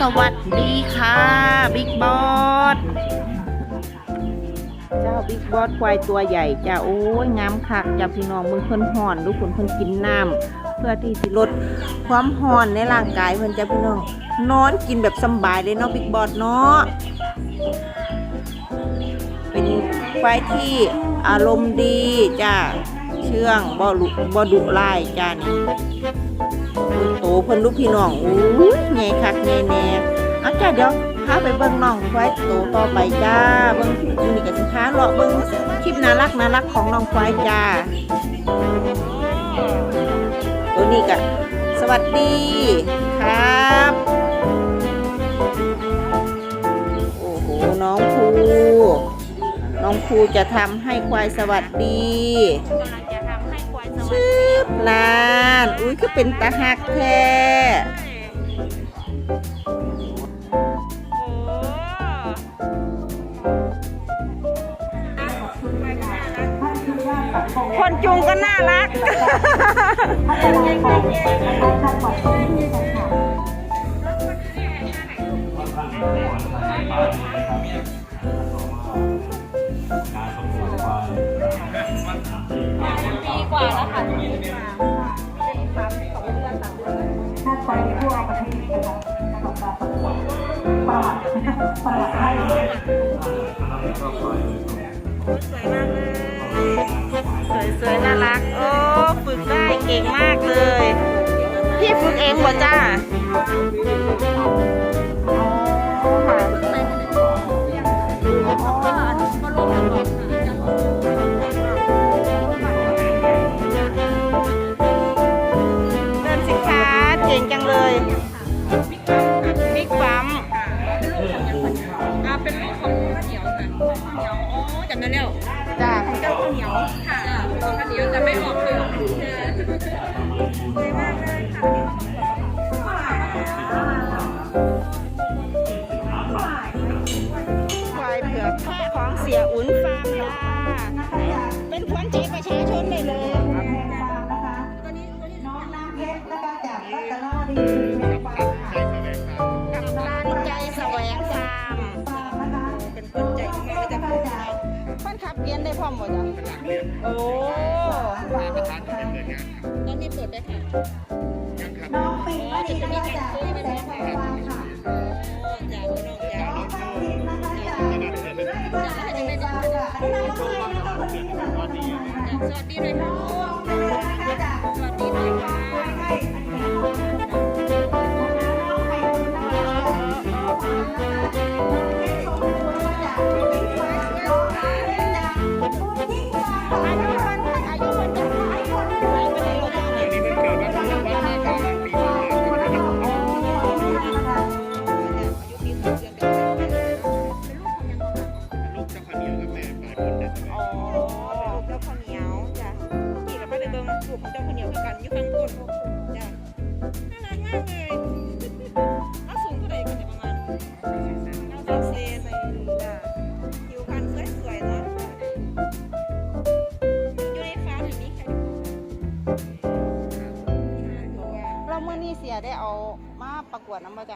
สวัสดีค่ะบิ๊กบอสเจ้าบิ๊กบอสควายตัวใหญ่จ้าโอ้ยงามคักจ้าพี่น้องมึงเพิ่นห่อนดูคนเพิ่นกินน้ำเพื่อที่สิลดความห่อนในร่างกายเพิ่นจ้าพี่น้องนอนกินแบบสบายเลยเนาะบิ๊กบอสเนาะเป็นควายที่อารมณ์ดีจ้าเชื่องบ่ลุบ่ดุร้ายจ้านี่ โตเพิ่นลูกพี่น้องอู้ยใหญ่คักใหญ่แน่เอาจ้าเดี๋ยวพาไปเบิ่งน้องควายโตต่อไปจ้า เบิ่งอยู่นี่ก็สิพาเลาะเบิ่งคลิปน่ารักน่ารักของน้องควายจ้า ตัวนี้ก็สวัสดีครับโอ้โหน้องภูน้องภูจะทำให้ควายสวัสดีกำลังจะทำให้ควายสวัสชืดีบนาน อุ้ยก็เป็นตาหักแท้คนจุงก็น่ารัก ปีกว่าแล้วค่ะ ประวัติประวัติให้สวยมากเลยสวยๆน่ารัก โอ้ฝึกได้เก่งมากเลย พี่ฝึกเองบ่จ้า อ๋อจำได้แล้วจ้าเจ้าข้าวเหนียวค่ะเป็นของข้าวเหนียวแต่ไม่ออกเลยสวยมากเลยค่ะควายเผือกแพะของเสียอุ่นฟาร์มจ้าเป็นขวัญใจประชาชนได้เลยตัวนี้ตัวนี้น้องน้ำเพชรแล้วก็จากรัตนดีฟาร์ เกียนได้พร้อมหมดจ้ะโอ้ตอนนี้เปิดได้ค่ะน้องปิงก็ดีนะคะจากแสงไฟฟ้าค่ะจากพี่น้องจากน้องทัพทิมนะคะจากเรื่องเดฟาร์มค่ะอันนี้น้องเองนะคะคนนี้หนึ่งคนทำไมค่ะสวัสดีหน่อยค่ะน้องเป็นนะคะจาก กของเจ้าข้าวเหนียวคือกันอยู่ข้างบนจ้ะน่ารักมากเลยเอาสูงเท่าไหร่กันเนี่ยประมาณเก้าสิบเซนจ้ะผิวพรรณสวยๆเนาะอยู่ในฟาร์มอย่างนี้ครตัวเราเมื่อนี้เสียได้เอามาประกวดน้ำมาจ้ะ